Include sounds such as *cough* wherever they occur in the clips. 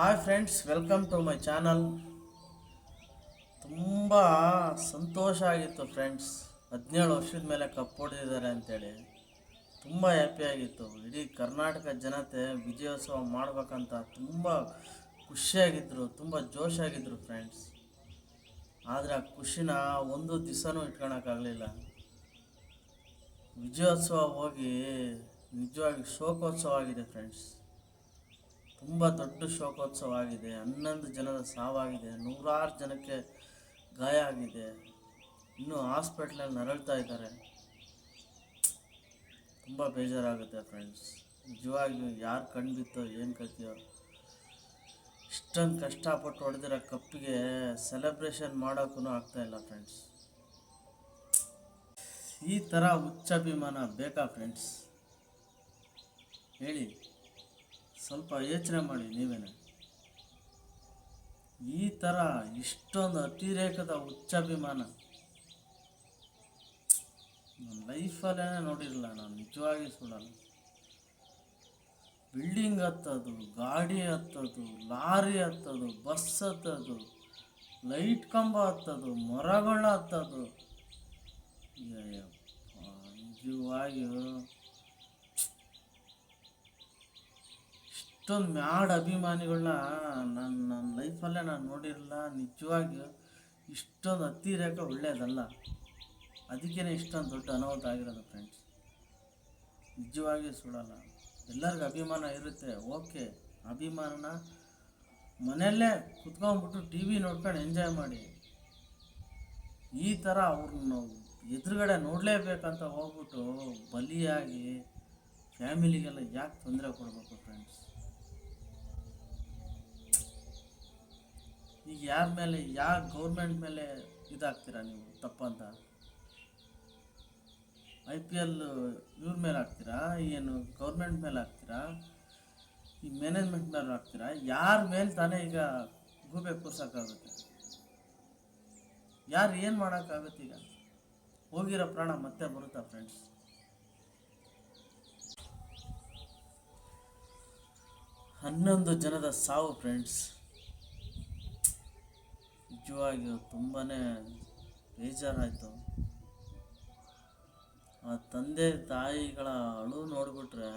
Hi friends welcome to my channel ತುಂಬ ಸಂತೋಷ ಆಗಿತ್ತು ಫ್ರೆಂಡ್ಸ್. ಹದಿನೇಳು ವರ್ಷದ ಮೇಲೆ ಕಪ್ ಹೊಡೆದಿದ್ದಾರೆ ಅಂತೇಳಿ. ತುಂಬ ಹ್ಯಾಪಿ ಆಗಿತ್ತು. ಇಡೀ ಕರ್ನಾಟಕ ಜನತೆ ವಿಜಯೋತ್ಸವ ಮಾಡ್ಬೇಕಂತ ತುಂಬ ಖುಷಿಯಾಗಿದ್ದರು ತುಂಬ ಜೋಶಾಗಿದ್ದರು ಫ್ರೆಂಡ್ಸ್. ಆದರೆ ಆ ಖುಷಿನ ಒಂದು ದಿವಸನೂ ಇಟ್ಕೊಳಕ್ಕಾಗಲಿಲ್ಲ ವಿಜಯೋತ್ಸವ ಹೋಗಿ ನಿಜವಾಗಿ ಶೋಕೋತ್ಸವ ಆಗಿದೆ ಫ್ರೆಂಡ್ಸ್. ತುಂಬ ದೊಡ್ಡ ಶೋಕೋತ್ಸವ ಆಗಿದೆ. ಹನ್ನೊಂದು ಜನದ ಸಾವಾಗಿದೆ. ನೂರಾರು ಜನಕ್ಕೆ ಗಾಯ ಆಗಿದೆ. ಇನ್ನೂ ಹಾಸ್ಪಿಟ್ಲಲ್ಲಿ ನರಳ್ತಾ ಇದ್ದಾರೆ. ತುಂಬ ಬೇಜಾರಾಗುತ್ತೆ ಫ್ರೆಂಡ್ಸ್ ನಿಜವಾಗಿಯೂ ಯಾರು ಕಣ್ಬಿತ್ತೋ ಏನು ಕಥೆಯೋ ಇಷ್ಟೊಂದು ಕಷ್ಟಪಟ್ಟು ಹೊಡೆದಿರೋ ಕಪ್ಪಿಗೆ ಸೆಲೆಬ್ರೇಷನ್ ಮಾಡೋಕ್ಕೂ ಆಗ್ತಾಯಿಲ್ಲ ಫ್ರೆಂಡ್ಸ್ ಈ ಥರ ಉಚ್ಚಾಭಿಮಾನ ಬೇಕಾ ಫ್ರೆಂಡ್ಸ್ ಹೇಳಿ. ಸ್ವಲ್ಪ ಯೋಚನೆ ಮಾಡಿ ನೀವೇನೆ. ಈ ಥರ ಇಷ್ಟೊಂದು ಅತಿರೇಕದ ಉಚ್ಚಾಭಿಮಾನ ನನ್ನ ಲೈಫಲ್ಲೇ ನೋಡಿರಲಿಲ್ಲ ನಾನು, ನಿಜವಾಗಿ ಸುಳ್ಳಲ್ಲ. ಬಿಲ್ಡಿಂಗ್ ಹತ್ತೋದು, ಗಾಡಿ ಹತ್ತೋದು, ಲಾರಿ ಹತ್ತೋದು, ಬಸ್ ಹತ್ತೋದು, ಲೈಟ್ ಕಂಬ ಹತ್ತೋದು ಮರಗಳ ಹತ್ತೋದು. ನಿಜವಾಗಿಯೂ ಇಷ್ಟೊಂದು ಮ್ಯಾಡ್ ಅಭಿಮಾನಿಗಳನ್ನ ನನ್ನ ನನ್ನ ಲೈಫಲ್ಲೇ ನಾನು ನೋಡಿರಲಿಲ್ಲ. ನಿಜವಾಗಿಯೂ ಇಷ್ಟೊಂದು ಅತಿರೇಕ ಒಳ್ಳೆಯದಲ್ಲ ಅದಕ್ಕೇ ಇಷ್ಟೊಂದು ದೊಡ್ಡ ಅನಾಹುತ ಆಗಿರೋದು ಫ್ರೆಂಡ್ಸ್ ನಿಜವಾಗಿ ಸುಳ್ಳಲ್ಲ. ಎಲ್ಲರಿಗೂ ಅಭಿಮಾನ ಇರುತ್ತೆ. ಓಕೆ, ಅಭಿಮಾನನ ಮನೆಯಲ್ಲೇ ಕುತ್ಕೊಂಡ್ಬಿಟ್ಟು ಟಿ ವಿ ನೋಡ್ಕೊಂಡು ಎಂಜಾಯ್ ಮಾಡಿ. ಈ ಥರ ಅವ್ರನ್ನ ಎದುರುಗಡೆ ನೋಡಲೇಬೇಕಂತ ಹೋಗ್ಬಿಟ್ಟು ಬಲಿಯಾಗಿ ಫ್ಯಾಮಿಲಿಗೆಲ್ಲ ಯಾಕೆ ತೊಂದರೆ ಕೊಡಬೇಕು ಫ್ರೆಂಡ್ಸ್ ಈಗ ಯಾರ ಮೇಲೆ ಯಾವ ಗೌರ್ಮೆಂಟ್ ಮೇಲೆ ಇದಾಗ್ತೀರಾ ನೀವು ತಪ್ಪಂತ ಐ ಪಿ ಎಲ್ ಇವ್ರ ಮೇಲೆ ಹಾಕ್ತೀರಾ? ಏನು ಗೌರ್ಮೆಂಟ್ ಮೇಲೆ ಹಾಕ್ತೀರಾ? ಈ ಮ್ಯಾನೇಜ್ಮೆಂಟ್ ಮೇಲೆ ಹಾಕ್ತೀರಾ? ಯಾರ ಮೇಲೆ ತಾನೇ ಈಗ ಗೂಬೆ ಕೂರ್ಸೋಕ್ಕಾಗುತ್ತೆ? ಯಾರು ಏನು ಮಾಡೋಕ್ಕಾಗುತ್ತೆ ಈಗ? ಹೋಗಿರೋ ಪ್ರಾಣ ಮತ್ತೆ ಬರುತ್ತಾ ಫ್ರೆಂಡ್ಸ್ ಹನ್ನೊಂದು ಜನದ ಸಾವು ಫ್ರೆಂಡ್ಸ್ ನಿಜವಾಗಿಯೂ ತುಂಬಾ ಬೇಜಾರಾಯಿತು. ಆ ತಂದೆ ತಾಯಿಗಳ ಅಳು ನೋಡಿಬಿಟ್ರೆ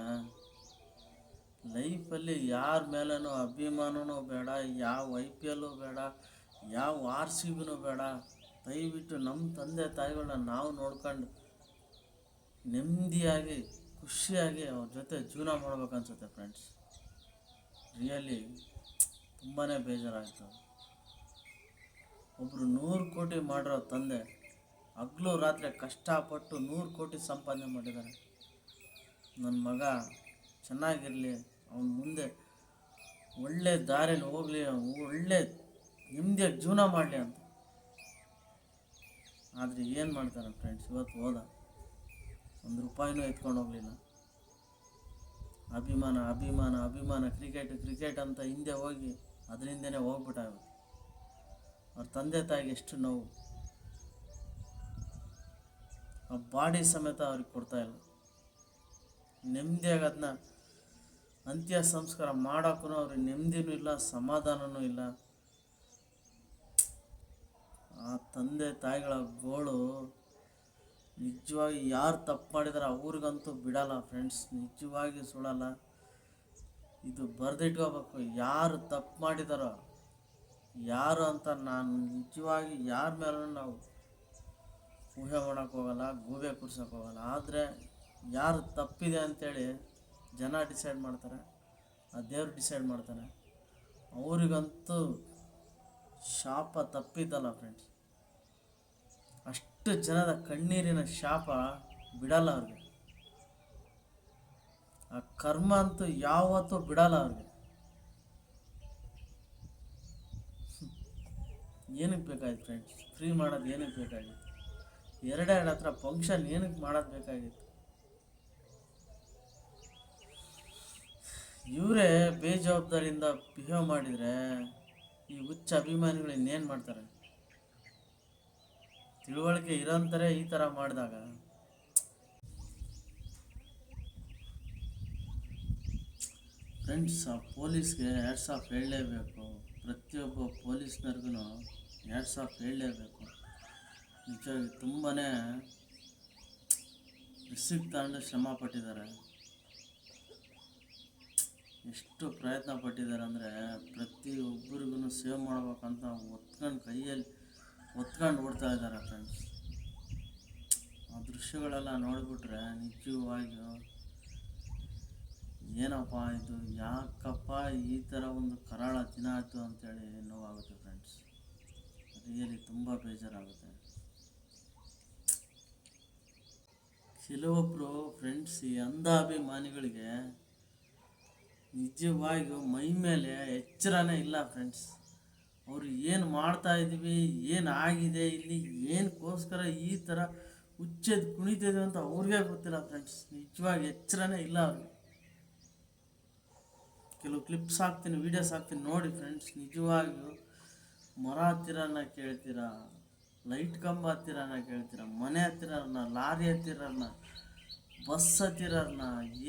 ಲೈಫಲ್ಲಿ ಯಾರ ಮೇಲೂ ಅಭಿಮಾನವೂ ಬೇಡ, ಯಾವ ಐ ಪಿ ಎಲ್ಲು ಬೇಡ, ಯಾವ ಆರ್ ಸಿ ಬಿನೂ ಬೇಡ. ದಯವಿಟ್ಟು ನಮ್ಮ ತಂದೆ ತಾಯಿಗಳನ್ನ ನಾವು ನೋಡ್ಕೊಂಡು ನೆಮ್ಮದಿಯಾಗಿ, ಖುಷಿಯಾಗಿ ಅವ್ರ ಜೊತೆ ಜೀವನ ಮಾಡ್ಬೇಕನ್ಸುತ್ತೆ ಫ್ರೆಂಡ್ಸ್ ರಿಯಲಿ ತುಂಬಾ ಬೇಜಾರಾಯಿತು. ಒಬ್ಬರು ನೂರು ಕೋಟಿ ಮಾಡಿರೋ ತಂದೆ ಹಗ್ಲು ರಾತ್ರಿ ಕಷ್ಟಪಟ್ಟು ನೂರು ಕೋಟಿ ಸಂಪಾದನೆ ಮಾಡಿದ್ದಾರೆ ನನ್ನ ಮಗ ಚೆನ್ನಾಗಿರಲಿ, ಅವನ ಮುಂದೆ ಒಳ್ಳೆ ದಾರಿಯಲ್ಲಿ ಹೋಗಲಿ, ಒಳ್ಳೆ ನೆಮ್ಮದಿಯಾಗಿ ಜೀವನ ಮಾಡಲಿ ಅಂತ. ಆದರೆ ಏನು ಮಾಡ್ತಾರೆ ಫ್ರೆಂಡ್ಸ್ ಇವತ್ತು ಹೋದ. ಒಂದು ರೂಪಾಯಿನೂ ಎತ್ಕೊಂಡು ಹೋಗಲಿಲ್ಲ. ಅಭಿಮಾನ ಅಭಿಮಾನ ಅಭಿಮಾನ ಕ್ರಿಕೆಟ್ ಕ್ರಿಕೆಟ್ ಅಂತ ಹಿಂದೆ ಹೋಗಿ ಅದರಿಂದನೇ ಹೋಗ್ಬಿಟ್ಟ ಅವ್ರ ತಂದೆ ತಾಯಿಗೆ ಎಷ್ಟು ನೋವು. ಆ ಬಾಡಿ ಸಮೇತ ಅವ್ರಿಗೆ ಕೊಡ್ತಾ ಇಲ್ಲ. ನೆಮ್ಮದಿಯಾಗಿ ಅದನ್ನ ಅಂತ್ಯ ಸಂಸ್ಕಾರ ಮಾಡೋಕ್ಕೂ ಅವ್ರಿಗೆ ನೆಮ್ಮದಿನೂ ಇಲ್ಲ, ಸಮಾಧಾನನೂ ಇಲ್ಲ. ಆ ತಂದೆ ತಾಯಿಗಳ ಗೋಳು ನಿಜವಾಗಿ ಯಾರು ತಪ್ಪು ಮಾಡಿದಾರೆ ಅವ್ರಿಗಂತೂ ಬಿಡಲ್ಲ ಫ್ರೆಂಡ್ಸ್ ನಿಜವಾಗಿ ಸುಡಲ್ಲ ಇದು ಬರೆದಿಟ್ಕೋಬೇಕು ಯಾರು ತಪ್ಪು ಮಾಡಿದಾರೋ. ಯಾರು ಅಂತ ನಾನು ನಿಜವಾಗಿ ಯಾರ ಮೇಲೂ ನಾವು ಊಹೆ ಮಾಡೋಕ್ಕೆ ಹೋಗಲ್ಲ, ಗೂಬೆ ಕೂರ್ಸೋಕೆ ಹೋಗಲ್ಲ. ಆದರೆ ಯಾರು ತಪ್ಪಿದೆ ಅಂತೇಳಿ ಜನ ಡಿಸೈಡ್ ಮಾಡ್ತಾರೆ. ಆ ದೇವ್ರು ಡಿಸೈಡ್ ಮಾಡ್ತಾನೆ. ಅವರಿಗಂತೂ ಶಾಪ ತಪ್ಪಿದ್ದಲ್ಲ ಫ್ರೆಂಡ್ಸ್ ಅಷ್ಟು ಜನದ ಕಣ್ಣೀರಿನ ಶಾಪ ಬಿಡಲ್ಲ ಅವ್ರಿಗೆ. ಆ ಕರ್ಮ ಅಂತೂ ಯಾವತ್ತೂ ಬಿಡಲ್ಲ ಅವ್ರಿಗೆ. ಏನಕ್ಕೆ ಬೇಕಾಗಿತ್ತು ಫ್ರೆಂಡ್ಸ್ ಫ್ರೀ ಮಾಡೋದು ಏನಕ್ಕೆ ಬೇಕಾಗಿತ್ತು? ಎರಡೆರಡು ಹತ್ರ ಫಂಕ್ಷನ್ ಏನಕ್ಕೆ ಮಾಡೋದು ಬೇಕಾಗಿತ್ತು? ಇವರೇ ಬೇಜವಾಬ್ದಾರಿಯಿಂದ ಬಿಹೇವ್ ಮಾಡಿದರೆ ಈ ಹುಚ್ಚ ಅಭಿಮಾನಿಗಳು ಇನ್ನೇನು ಮಾಡ್ತಾರೆ? ತಿಳುವಳಿಕೆ ಇರೋಂಥರೇ ಈ ಥರ ಮಾಡಿದಾಗ. ಫ್ರೆಂಡ್ಸ್ ಆ ಪೊಲೀಸ್ಗೆ ಹ್ಯಾಟ್ಸ್ ಆಫ್ ಹೇಳಲೇಬೇಕು. ಪ್ರತಿಯೊಬ್ಬ ಪೊಲೀಸ್ನವ್ರಿಗೂ ಹ್ಯಾಟ್ಸ್ ಆಫ್ ಹೇಳಲೇಬೇಕು ನಿಜವಾಗಿ ತುಂಬಾ ರಿಸ್ಕ್ ತಗೊಂಡು ಶ್ರಮ ಪಟ್ಟಿದ್ದಾರೆ. ಎಷ್ಟು ಪ್ರಯತ್ನ ಪಟ್ಟಿದ್ದಾರೆ ಅಂದರೆ ಪ್ರತಿಯೊಬ್ಬರಿಗೂ ಸೇವ್ ಮಾಡ್ಬೇಕಂತ ಒತ್ಕೊಂಡು ಕೈಯಲ್ಲಿ ಒತ್ಕೊಂಡು ಓಡ್ತಾ ಇದ್ದಾರೆ ಫ್ರೆಂಡ್ಸ್ ಆ ದೃಶ್ಯಗಳೆಲ್ಲ ನೋಡಿಬಿಟ್ರೆ ನಿಜವಾಗಿಯೂ ಏನಪ್ಪ ಇದು? ಯಾಕಪ್ಪ ಈ ಥರ ಒಂದು ಕರಾಳ ದಿನ ಆಯಿತು ಅಂತೇಳಿ ನೋವಾಗುತ್ತೆ. ರಿಯಲಿ ತುಂಬ ಬೇಜಾರಾಗುತ್ತೆ. ಕೆಲವೊಬ್ಬರು ಫ್ರೆಂಡ್ಸ್ ಈ ಅಂಧಾಭಿಮಾನಿಗಳಿಗೆ ನಿಜವಾಗಿಯೂ ಮೈ ಮೇಲೆ ಎಚ್ಚರನೇ ಇಲ್ಲ ಫ್ರೆಂಡ್ಸ್. ಅವರು ಏನು ಮಾಡ್ತಾ ಇದ್ದೀವಿ ಏನು ಆಗಿದೆ, ಇಲ್ಲಿ ಏನಕ್ಕೋಸ್ಕರ ಈ ಥರ ಹುಚ್ಚೆದ್ದು ಕುಣಿತಿದೆ ಅಂತ ಅವ್ರಿಗೆ ಗೊತ್ತಿಲ್ಲ ಫ್ರೆಂಡ್ಸ್. ನಿಜವಾಗಿ ಎಚ್ಚರನೇ ಇಲ್ಲ ಅವ್ರಿಗೆ. ಕೆಲವು ಕ್ಲಿಪ್ಸ್ ಹಾಕ್ತೀನಿ, ವೀಡಿಯೋಸ್ ಹಾಕ್ತೀನಿ ನೋಡಿ ಫ್ರೆಂಡ್ಸ್. ನಿಜವಾಗಿಯೂ ಮರ ಹತ್ತಿರನ ಕೇಳ್ತೀರಾ? ಲೈಟ್ ಕಂಬ ಹತ್ತಿರನ ಕೇಳ್ತೀರಾ? ಮನೆ ಹತ್ತಿರನ, ಲಾರಿ ಹತ್ತಿರನ, ಬಸ್ ಹತ್ತಿರನ,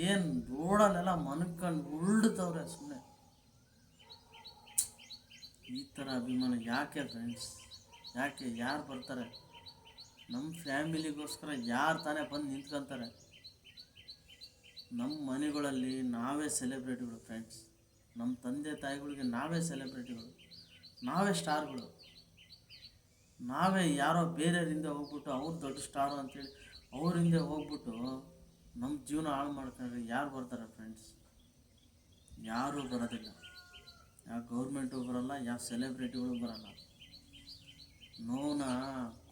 ಏನು ರೋಡಲ್ಲೆಲ್ಲ ಮನ್ಕೊಂಡು ಉಳ್ದವ್ರೆ ಸುಮ್ಮನೆ ಈ ಥರ ಅಭಿಮಾನ ಯಾಕೆ ಫ್ರೆಂಡ್ಸ್ ಯಾಕೆ ಯಾರು ಬರ್ತಾರೆ? ನಮ್ಮ ಫ್ಯಾಮಿಲಿಗೋಸ್ಕರ ಯಾರು ತಾನೇ ಬಂದು ನಿಂತ್ಕೊಂತಾರೆ? ನಮ್ಮ ಮನೆಗಳಲ್ಲಿ ನಾವೇ ಸೆಲೆಬ್ರಿಟಿಗಳು ಫ್ರೆಂಡ್ಸ್ ನಮ್ಮ ತಂದೆ ತಾಯಿಗಳಿಗೆ ನಾವೇ ಸೆಲೆಬ್ರಿಟಿಗಳು ನಾವೇ ಸ್ಟಾರ್ಗಳು. ನಾವೇ ಯಾರೋ ಬೇರೆಯವರಿಂದ ಹೋಗ್ಬಿಟ್ಟು ಅವ್ರು ದೊಡ್ಡ ಸ್ಟಾರು ಅಂತೇಳಿ ಅವ್ರ ಹಿಂದೆ ಹೋಗ್ಬಿಟ್ಟು ನಮ್ಮ ಜೀವನ ಹಾಳು ಮಾಡ್ಕೊಂಡ್ರೆ ಯಾರು ಬರ್ತಾರೆ ಫ್ರೆಂಡ್ಸ್ ಯಾರೂ ಬರೋದಿಲ್ಲ. ಯಾವ ಗೌರ್ಮೆಂಟು ಬರೋಲ್ಲ ಯಾವ ಸೆಲೆಬ್ರಿಟಿಗಳು ಬರೋಲ್ಲ. ನೋವನ್ನ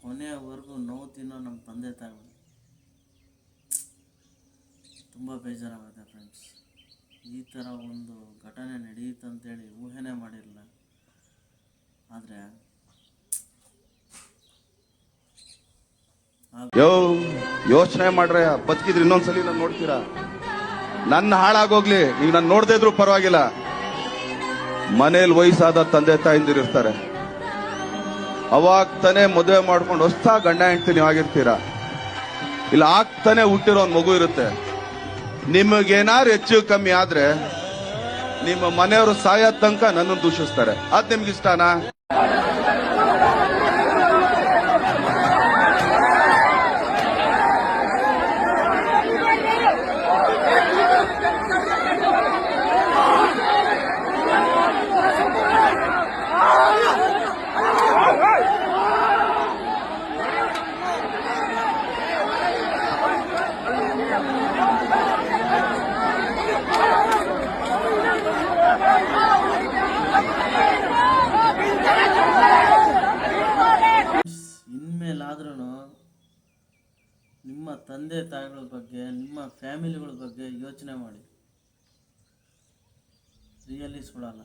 ಕೊನೆಯವರೆಗೂ ನೋವು ತಿನ್ನೋ ನಮ್ಮ ತಂದೆ ತಾಯಿ. ತುಂಬ ಬೇಜಾರಾಗುತ್ತೆ ಫ್ರೆಂಡ್ಸ್ ಈ ಥರ ಒಂದು ಘಟನೆ ನಡೆಯುತ್ತಂತೇಳಿ ಊಹೆನೇ ಮಾಡಿರಲಿಲ್ಲ ಆದರೆ ಯೋ, ಯೋಚನೆ ಮಾಡ್ರೆ ಬದುಕಿದ್ರೆ ಇನ್ನೊಂದ್ಸಲಿ ನಾನು ನೋಡ್ತೀರಾ? ನನ್ನ ಹಾಳಾಗೋಗ್ಲಿ ಈಗ ನಾನು ನೋಡದೇ ಇದ್ರು ಪರವಾಗಿಲ್ಲ. ಮನೇಲಿ ವಯಸ್ಸಾದ ತಂದೆ ತಾಯಿಂದಿರು ಇರ್ತಾರೆ. ಅವಾಗ ತಾನೇ ಮದುವೆ ಮಾಡ್ಕೊಂಡು ಹೊಸ ಗಂಡ ಹೆಂಡ್ತಿ ನೀವು ಆಗಿರ್ತೀರಾ? ಇಲ್ಲ, ಆಗ್ತಾನೆ ಹುಟ್ಟಿರೋ ಒಂದ್ ಮಗು ಇರುತ್ತೆ. ನಿಮಗೇನಾರು ಹೆಚ್ಚು ಕಮ್ಮಿ ಆದ್ರೆ ನಿಮ್ಮ ಮನೆಯವರು ಸಾಯೋ ತನಕ ನನ್ನನ್ನು ದೂಷಿಸ್ತಾರೆ. ಅದ್ ನಿಮ್ಗೆ ಇಷ್ಟನಾ Amen. *laughs* ತಂದೆ ತಾಯಿಗಳ ಬಗ್ಗೆ, ನಿಮ್ಮ ಫ್ಯಾಮಿಲಿಗಳ ಬಗ್ಗೆ ಯೋಚನೆ ಮಾಡಿ. ರಿಯಲಿ ಸುಡಲ್ಲ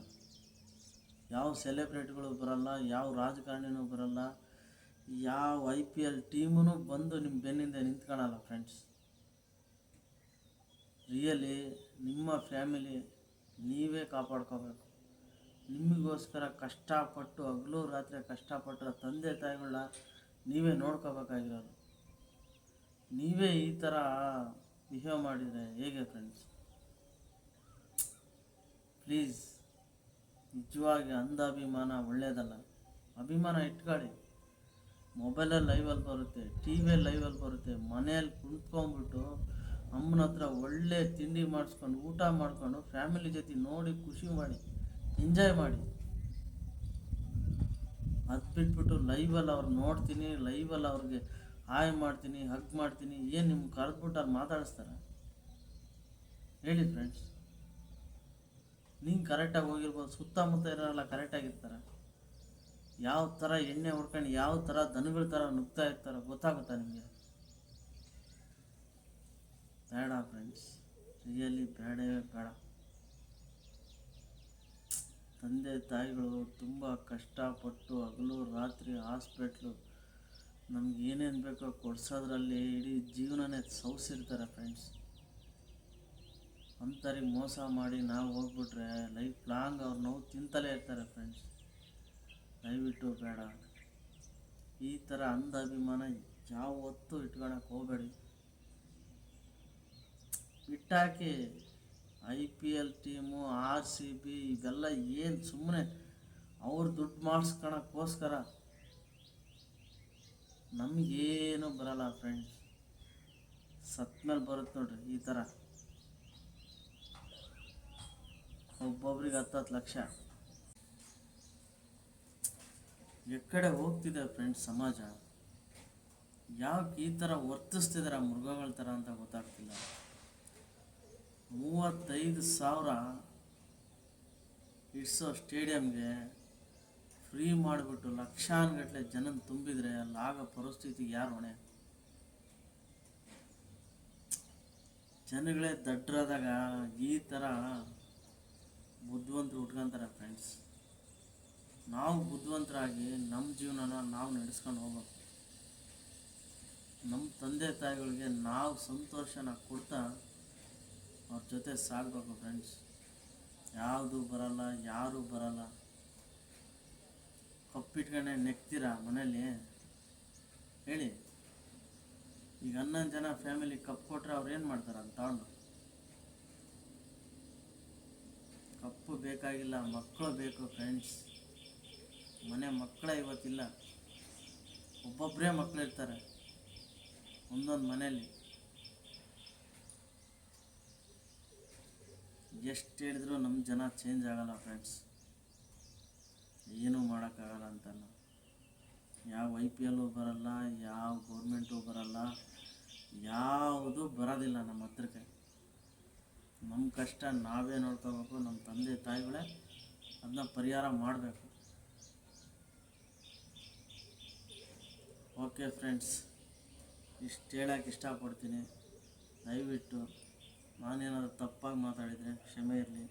ಯಾವ ಸೆಲೆಬ್ರಿಟಿಗಳು ಬರಲ್ಲ, ಯಾವ ರಾಜಕಾರಣಿನೂ ಬರಲ್ಲ, ಯಾವ ಐ ಪಿ ಎಲ್ ಟೀಮೂ ಬಂದು ನಿಮ್ಮ ಬೆನ್ನಿಂದ ನಿಂತ್ಕೊಳಲ್ಲ ಫ್ರೆಂಡ್ಸ್ ರಿಯಲಿ ನಿಮ್ಮ ಫ್ಯಾಮಿಲಿ ನೀವೇ ಕಾಪಾಡ್ಕೋಬೇಕು. ನಿಮಗೋಸ್ಕರ ಕಷ್ಟಪಟ್ಟು ಹಗಲು ರಾತ್ರಿ ಕಷ್ಟಪಟ್ಟರೆ ತಂದೆ ತಾಯಿಗಳನ್ನ ನೀವೇ ನೋಡ್ಕೋಬೇಕಾಗಿರೋದು. ನೀವೇ ಈ ಥರ ಬಿಹೇವ್ ಮಾಡಿದರೆ ಹೇಗೆ ಫ್ರೆಂಡ್ಸ್ ಪ್ಲೀಸ್ ನಿಜವಾಗಿ ಅಂಧಾಭಿಮಾನ ಒಳ್ಳೆಯದಲ್ಲ ಅಭಿಮಾನ ಇಟ್ಕೊಳ್ಳಿ. ಮೊಬೈಲಲ್ಲಿ ಲೈವಲ್ಲಿ ಬರುತ್ತೆ ಟಿ ವಿಯಲ್ಲಿ ಲೈವಲ್ಲಿ ಬರುತ್ತೆ, ಮನೆಯಲ್ಲಿ ಕುಂತ್ಕೊಂಡ್ಬಿಟ್ಟು ಅಮ್ಮನ ಹತ್ರ ಒಳ್ಳೆ ತಿಂಡಿ ಮಾಡಿಸ್ಕೊಂಡು, ಊಟ ಮಾಡಿಕೊಂಡು ಫ್ಯಾಮಿಲಿ ಜೊತೆ ನೋಡಿ ಖುಷಿ ಮಾಡಿ ಎಂಜಾಯ್ ಮಾಡಿ. ಅದು ಬಿಟ್ಬಿಟ್ಟು ಲೈವಲ್ಲಿ ಅವ್ರು ನೋಡ್ತೀನಿ ಲೈವಲ್ಲಿ ಅವ್ರಿಗೆ ಹಾಯ್ ಮಾಡ್ತೀನಿ ಹಗ್ ಮಾಡ್ತೀನಿ, ಏನು ನಿಮ್ಗೆ ಕರೆದ್ಬಿಟ್ಟು ಅವ್ರು ಮಾತಾಡಿಸ್ತಾರೆ? ಹೇಳಿ ಫ್ರೆಂಡ್ಸ್ ನೀನು ಕರೆಕ್ಟಾಗಿ ಹೋಗಿರ್ಬೋದು, ಸುತ್ತಮುತ್ತ ಇರೋರೆಲ್ಲ ಕರೆಕ್ಟಾಗಿರ್ತಾರೆ ಯಾವ ಥರ ಎಣ್ಣೆ ಹೊಡ್ಕೊಂಡು, ಯಾವ ಥರ ದನಗಳ ಥರ ನುಗ್ತಾ ಇರ್ತಾರೆ ಗೊತ್ತಾಗುತ್ತಾ ನಿಮಗೆ? ಬೇಡ ಫ್ರೆಂಡ್ಸ್ ರಿಯಲಿ ಬೇಡವೇ ಬೇಡ. ತಂದೆ ತಾಯಿಗಳು ತುಂಬ ಕಷ್ಟಪಟ್ಟು ಹಗಲು ರಾತ್ರಿ ಹಾಸ್ಪಿಟ್ಲು ನಮ್ಗೆ ಏನೇನು ಬೇಕೋ ಕೊಡ್ಸೋದ್ರಲ್ಲಿ ಇಡೀ ಜೀವನನೇ ಸೌಸಿರ್ತಾರೆ ಫ್ರೆಂಡ್ಸ್ ಅಂಥವ್ರಿಗೆ ಮೋಸ ಮಾಡಿ ನಾವು ಹೋಗ್ಬಿಟ್ರೆ ಲೈಫ್ ಲಾಂಗ್ ಅವ್ರು ನೋವು ತಿಂತಲೇ ಇರ್ತಾರೆ ಫ್ರೆಂಡ್ಸ್ ದಯವಿಟ್ಟು ಬೇಡ. ಈ ಥರ ಅಂಧ ಅಭಿಮಾನ ಯಾವತ್ತೂ ಇಟ್ಕೊಳಕ್ಕೆ ಹೋಗಬೇಡಿ. ಬಿಟ್ಟಾಕಿ I P L team R C B ಇವೆಲ್ಲ ಏನು ಸುಮ್ಮನೆ ಅವ್ರು ದುಡ್ಡು ಮಾಡಿಸ್ಕೊಳಕ್ಕೋಸ್ಕರ ನಮಗೇನು ಬರಲ್ಲ ಫ್ರೆಂಡ್ಸ್ ಸತ್ಮೇಲೆ ಬರುತ್ತೆ ನೋಡ್ರಿ ಈ ಥರ ಒಬ್ಬೊಬ್ರಿಗೆ ಹತ್ತತ್ತು ಲಕ್ಷ. ಎಕ್ಕಡೆ ಹೋಗ್ತಿದೆ ಫ್ರೆಂಡ್ಸ್ ಸಮಾಜ. ಯಾಕೆ ಈ ಥರ ವರ್ತಿಸ್ತಿದಾರೆ ಮೃಗಗಳ ಥರ ಅಂತ ಗೊತ್ತಾಗ್ತಿಲ್ಲ. ಮೂವತ್ತೈದು ಸಾವಿರ ಇಡ್ಸೋ ಸ್ಟೇಡಿಯಂಗೆ ಫ್ರೀ ಮಾಡಿಬಿಟ್ಟು ಲಕ್ಷಾನುಗಟ್ಟಲೆ ಜನ ತುಂಬಿದ್ರೆ ಆಗೋ ಪರಿಸ್ಥಿತಿಗೆ ಯಾರು ಹೊಣೆ? ಜನಗಳೇ ದಡ್ಡರಾದಾಗ ಈ ಥರ ಬುದ್ಧಿವಂತರು ಉಟ್ಕೊಂತಾರೆ ಫ್ರೆಂಡ್ಸ್ ನಾವು ಬುದ್ಧಿವಂತರಾಗಿ ನಮ್ಮ ಜೀವನನ ನಾವು ನಡೆಸ್ಕೊಂಡು ಹೋಗ್ಬೇಕು. ನಮ್ಮ ತಂದೆ ತಾಯಿಗಳಿಗೆ ನಾವು ಸಂತೋಷನ ಕೊಡ್ತಾ ಅವ್ರ ಜೊತೆ ಸಾಗಬೇಕು ಫ್ರೆಂಡ್ಸ್ ಯಾವುದು ಬರಲ್ಲ, ಯಾರೂ ಬರಲ್ಲ. ಕಪ್ಪಿಟ್ಕೊಂಡೆ ನೆಕ್ತೀರಾ ಮನೇಲಿ ಹೇಳಿ. ಈಗ ಹನ್ನೊಂದು ಜನ ಫ್ಯಾಮಿಲಿ ಕಪ್ ಕೊಟ್ರೆ ಅವ್ರು ಏನು ಮಾಡ್ತಾರೆ ಅಂತ ತಗೊಂಡು ಕಪ್ಪು ಬೇಕಾಗಿಲ್ಲ, ಮಕ್ಕಳು ಬೇಕು ಫ್ರೆಂಡ್ಸ್ ಮನೆ ಮಕ್ಕಳೇ ಇವತ್ತಿಲ್ಲ. ಒಬ್ಬೊಬ್ಬರೇ ಮಕ್ಕಳು ಇರ್ತಾರೆ ಒಂದೊಂದು ಮನೆಯಲ್ಲಿ. ಎಷ್ಟು ಹೇಳಿದ್ರು ನಮ್ಮ ಜನ ಚೇಂಜ್ ಆಗಲ್ಲ ಫ್ರೆಂಡ್ಸ್ ಏನೂ ಮಾಡೋಕ್ಕಾಗಲ್ಲ ಅಂತಲ್ಲ ಯಾವ ಐ ಪಿ ಎಲ್ಲು ಬರಲ್ಲ, ಯಾವ ಗೌರ್ಮೆಂಟು ಬರಲ್ಲ, ಯಾವುದು ಬರೋದಿಲ್ಲ ನಮ್ಮ ಹತ್ರಕ್ಕೆ. ನಮ್ಮ ಕಷ್ಟ ನಾವೇ ನೋಡ್ಕೋಬೇಕು, ನಮ್ಮ ತಂದೆ ತಾಯಿಗಳೇ ಅದನ್ನ ಪರಿಹಾರ ಮಾಡಬೇಕು. ಓಕೆ ಫ್ರೆಂಡ್ಸ್, ಇಷ್ಟು ಹೇಳೋಕೆ ಇಷ್ಟಪಡ್ತೀನಿ. ದಯವಿಟ್ಟು ನಾನೇನಾದರೂ ತಪ್ಪಾಗಿ ಮಾತಾಡಿದರೆ, ಕ್ಷಮೆ ಇರಲಿ.